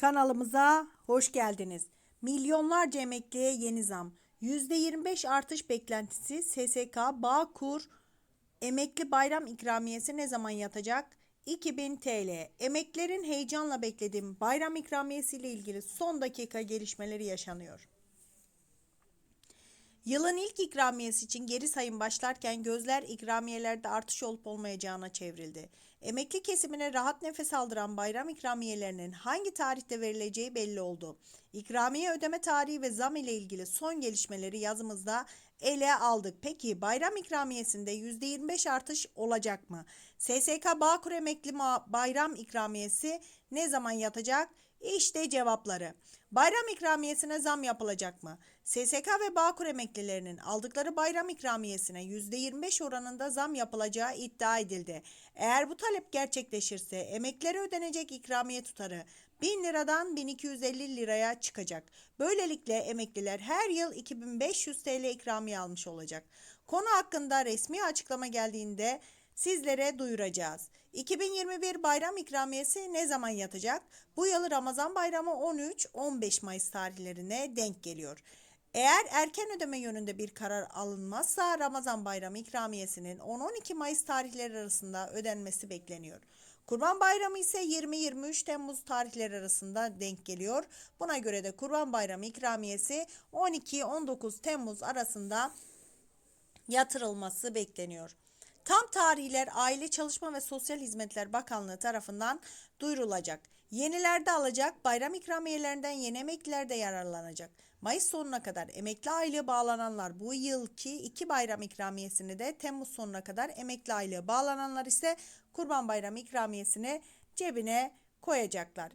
Kanalımıza hoş geldiniz. Milyonlarca emekliye yeni zam. %25 artış beklentisi SSK Bağkur emekli bayram ikramiyesi ne zaman yatacak? 2000 TL. Emeklerin heyecanla beklediğim bayram ikramiyesi ile ilgili son dakika gelişmeleri yaşanıyor. Yılın ilk ikramiyesi için geri sayım başlarken gözler ikramiyelerde artış olup olmayacağına çevrildi. Emekli kesimine rahat nefes aldıran bayram ikramiyelerinin hangi tarihte verileceği belli oldu. İkramiye ödeme tarihi ve zam ile ilgili son gelişmeleri yazımızda ele aldık. Peki bayram ikramiyesinde %25 artış olacak mı? SSK Bağkur Emekli Bayram ikramiyesi ne zaman yatacak? İşte cevapları. Bayram ikramiyesine zam yapılacak mı? SSK ve Bağkur emeklilerinin aldıkları bayram ikramiyesine %25 oranında zam yapılacağı iddia edildi. Eğer bu talep gerçekleşirse emeklilere ödenecek ikramiye tutarı 1000 liradan 1250 liraya çıkacak. Böylelikle emekliler her yıl 2500 TL ikramiye almış olacak. Konu hakkında resmi açıklama geldiğinde sizlere duyuracağız. 2021 bayram ikramiyesi ne zaman yatacak? Bu yıl Ramazan bayramı 13-15 Mayıs tarihlerine denk geliyor. Eğer erken ödeme yönünde bir karar alınmazsa Ramazan bayramı ikramiyesinin 10-12 Mayıs tarihleri arasında ödenmesi bekleniyor. Kurban Bayramı ise 20-23 Temmuz tarihleri arasında denk geliyor. Buna göre de Kurban Bayramı ikramiyesi 12-19 Temmuz arasında yatırılması bekleniyor. Tam tarihler Aile Çalışma ve Sosyal Hizmetler Bakanlığı tarafından duyurulacak. Yenilerde alacak bayram ikramiyelerinden yeni emekliler de yararlanacak. Mayıs sonuna kadar emekli aylığı bağlananlar bu yılki iki bayram ikramiyesini de Temmuz sonuna kadar emekli aylığı bağlananlar ise Kurban Bayramı ikramiyesini cebine koyacaklar.